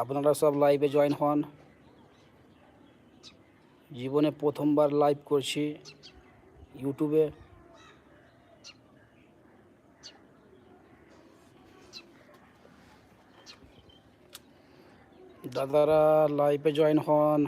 আপনারা সব লাইভে জয়েন হন। জীবনে প্রথমবার লাইভ করছি ইউটিউবে দাদারা লাইভে জয়েন হন।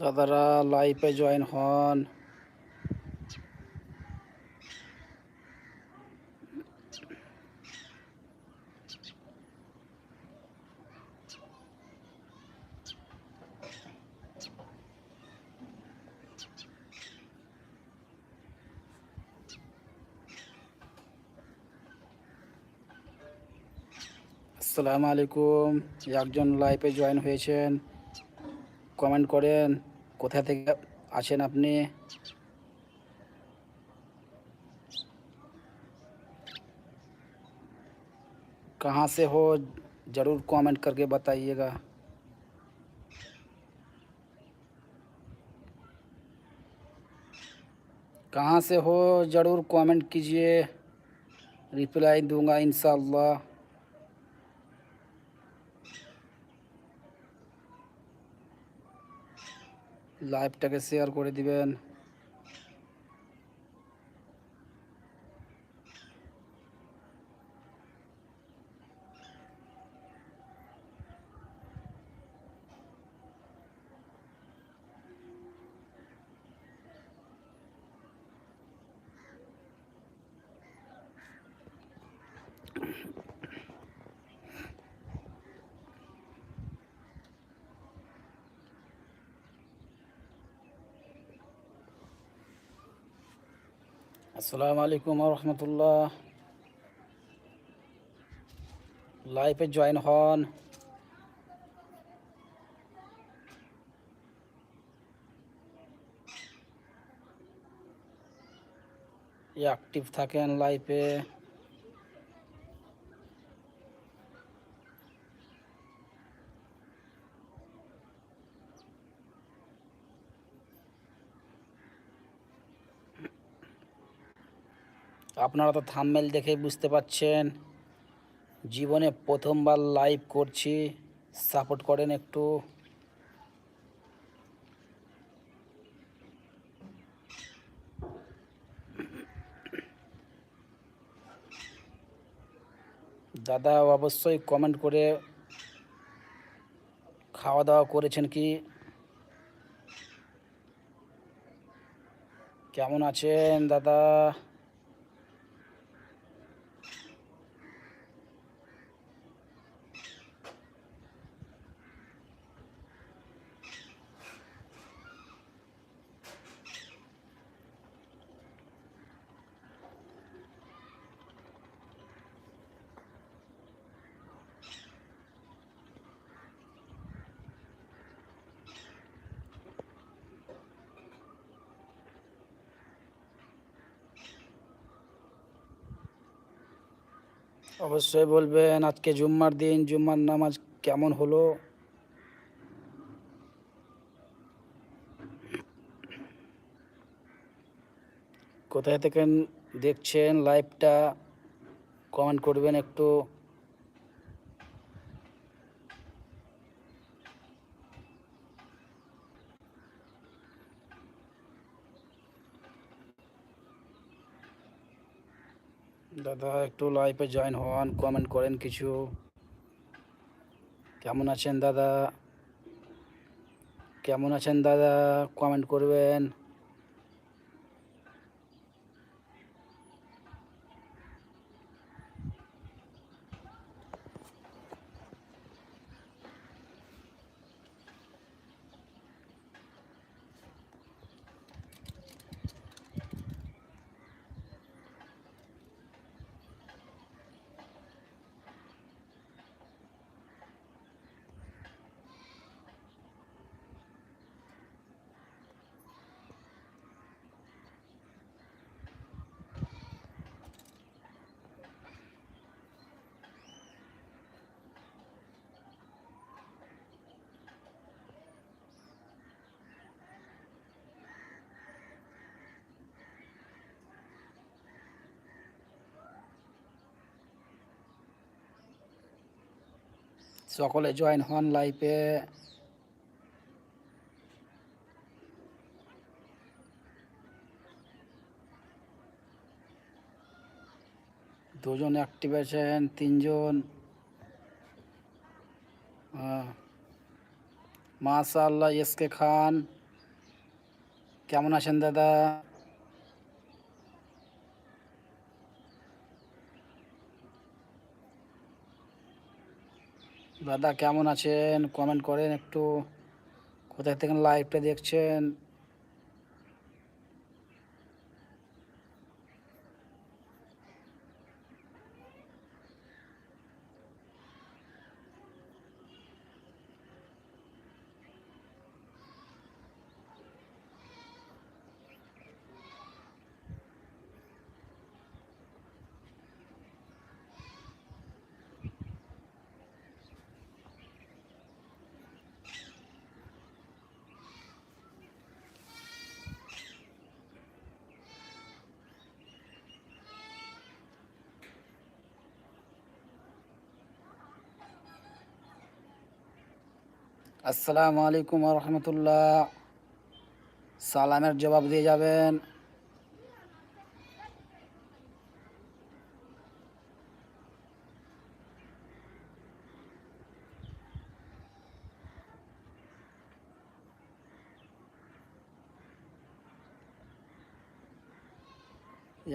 দাদারা লাইভে জয়েন হন। আসসালামু আলাইকুম। একজন লাইভে জয়েন হয়েছেন। কমেন্ট করেন। কোথা থেকে আছেন আপনি कहाँ से हो ज़रूर कमेंट करके बताइएगा कहाँ से हो ज़रूर कमेंट कीजिए रिप्लाई दूंगा इंशाल्लाह লাইভটাকে শেয়ার করে দিবেন। আসসালামু আলাইকুম রহমতুল্লাহ। লাইফে জয়েন হন। অ্যাক্টিভ থাকেন লাইভে আপনারা তো থামমেল দেখে বুঝতে পাচ্ছেন। জীবনে প্রথমবার লাইভ করছি। সাপোর্ট করেন একটু। দাদা অবশ্যই কমেন্ট করে খাওয়া দাওয়া করেছেন কি? কেমন আছেন দাদা? অবশ্যই বলবেন, আজকে জুম্মার দিন, জুম্মার নামাজ কেমন হলো? কোথায় থেকে দেখছেন লাইভটা কমেন্ট করবেন একটু। দাদা, একটু লাইফে জয়েন হন কমেন্ট করেন কিছু। কেমন আছেন দাদা? কেমন আছেন দাদা? কমেন্ট করবেন। সকলে জয়েন হন লাইফে দুজন অ্যাক্টিভ আছেন তিনজন। মাশাল্লাহ এসকে খান। কেমন আছেন দাদা? দাদা কেমন আছেন? কমেন্ট করেন একটু। কোথায় থেকে লাইভটা দেখছেন? আসসালামু আলাইকুম রহমতুল্লাহ। সালামের জবাব দিয়ে যাবেন।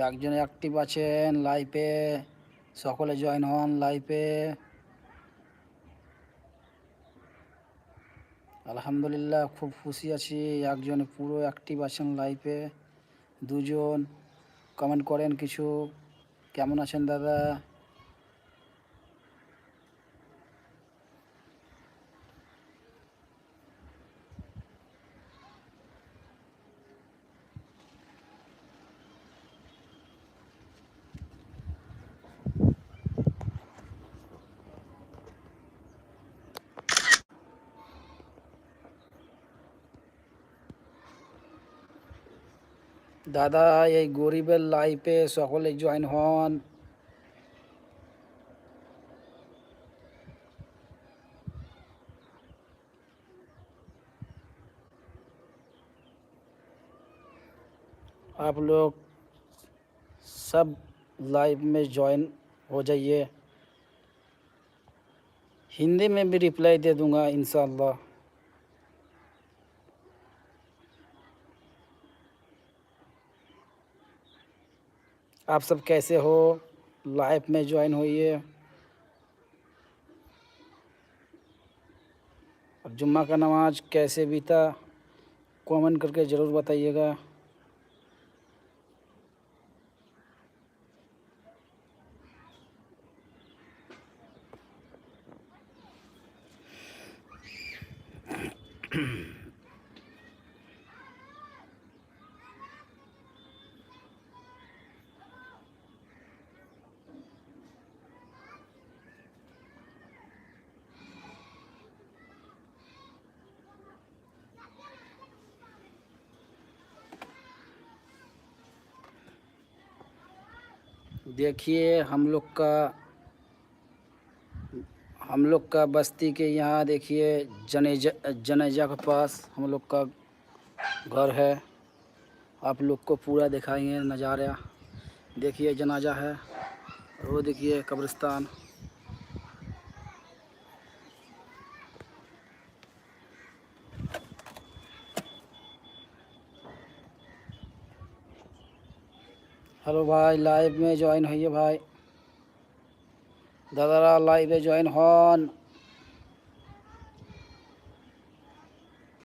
একজন অ্যাক্টিভ আছেন লাইভে সকলে জয়েন হন লাইভে আলহামদুলিল্লাহ, খুব খুশি আছি। একজন পুরো অ্যাক্টিভ আছেন লাইফে দুজন কমেন্ট করেন কিছু। কেমন আছেন দাদা? দাদা এই গরিবের লাইফে সকলে জয়েন হন आप लोग सब लाइव में ज्वाइन हो जाइए हिंदी में भी रिप्लाई दे दूंगा इंशाल्लाह आप सब कैसे हो? लाइफ में ज्वाइन होइए अब जुम्मा का नमाज़ कैसे बीता? कमेंट करके ज़रूर बताइएगा। देखिए, हम लोग का, हम लोग का बस्ती के यहाँ देखिए, जनेजा जनेजा के पास हम लोग का घर है। आप लोग को पूरा दिखाएँगे नज़ारा। देखिए, जनाजा है। वो देखिए कब्रिस्तान। हेलो भाई लाइव में ज्वाइन हो भाई। दादारा लाइव में ज्वाइन हन।